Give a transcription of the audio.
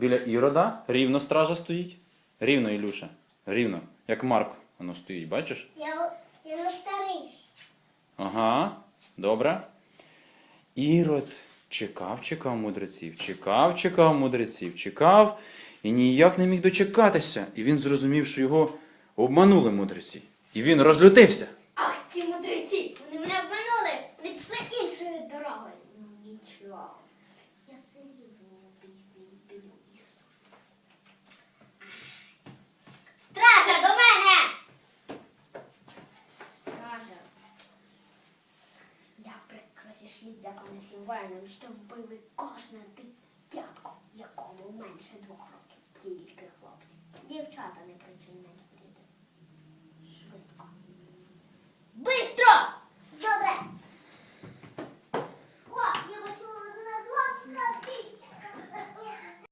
Біля Ірода рівно стража стоїть. Рівно, Ілюша. Рівно. Як Марк воно стоїть, бачиш? Я, я не старий. Ага, добре. Ірод чекав, чекав мудреців, чекав, чекав мудреців, чекав і ніяк не міг дочекатися. І він зрозумів, що його обманули мудреці. І він розлютився. Ах, ці мудреці! Вони мене обманули! Вони пішли іншою дорогою. Нічого. Я все рівно бій бій Ісуса. Стража до мене! Стража. Я прикро зійшліть закону всім воїнам, що вбили кожне дитятко, якому менше двох